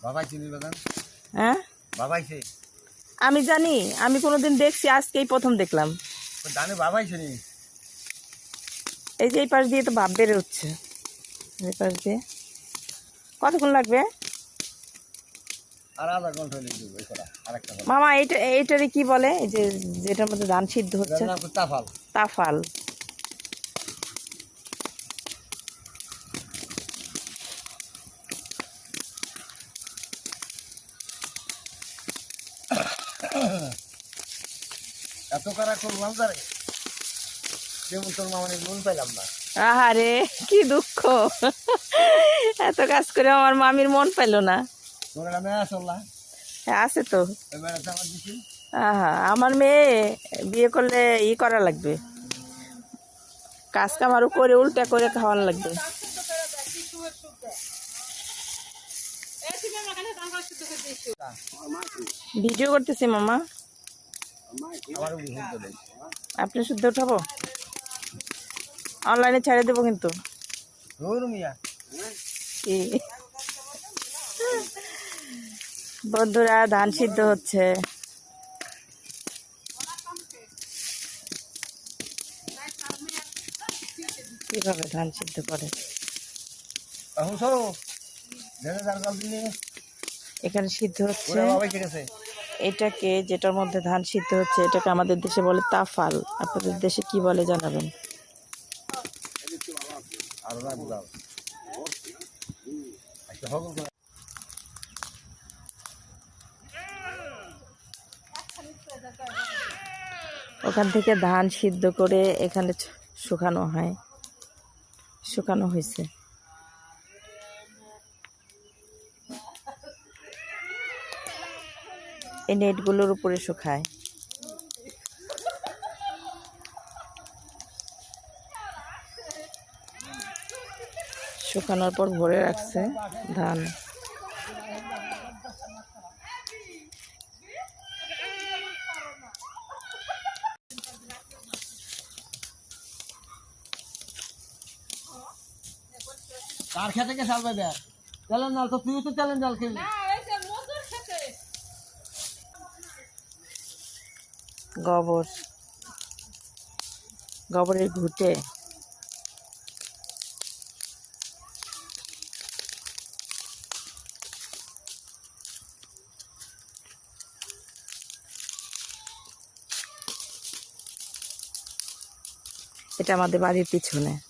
বাবাই চিনি বাদান হ্যাঁ? আমি জানি আমি কোনোদিন দেখছি আজকেই প্রথম দেখলাম। জানে বাবাই চিনি? এই যে এই পাশ দিয়ে তো ভাব বেড়ে উঠছে এই পাশ দিয়ে। কতক্ষণ লাগবে? মামা এইটা এইটারে কি বলে? এই যে যেটার মধ্যে ধান সিদ্ধ হচ্ছে তাফাল। তাফাল। এত কারা করলাম তারে যেমন তোর মামানি মন পাইলাম না। আহারে কি দুঃখ। এত কাজ করে আমার মামির মন পেল না। আছে তো। আহা আমার মেয়ে বিয়ে করলে ই করা লাগবে। কাজ কাম আরও করে উল্টা করে খাওয়ানো লাগবে। ভিডিও করতেছি মামা। আপনি শুদ্ধ উঠাবো? অনলাইনে ছেড়ে দেবো কিন্তু। বন্ধুরা ধান সিদ্ধ হচ্ছে। কীভাবে ধান সিদ্ধ করে? এখন সিদ্ধ হচ্ছে। এটাকে যেটার মধ্যে ধান সিদ্ধ হচ্ছে, এটাকে আমাদের দেশে বলে তাফাল। আপনাদের দেশে কি বলে জানাবেন? ওখান থেকে ধান সিদ্ধ করে এখানে শুকানো হয়। শুকানো হয়েছে। এই নেটগুলোর উপরে শুকায়। শুকানোর পর ভরে রাখছে ধান। কার খেতে কে পাইবে তেলের নাল তো তুই তো তেলের নাল গোবর। গোবরের ঘুটে। এটা আমাদের বাড়ির পিছনে।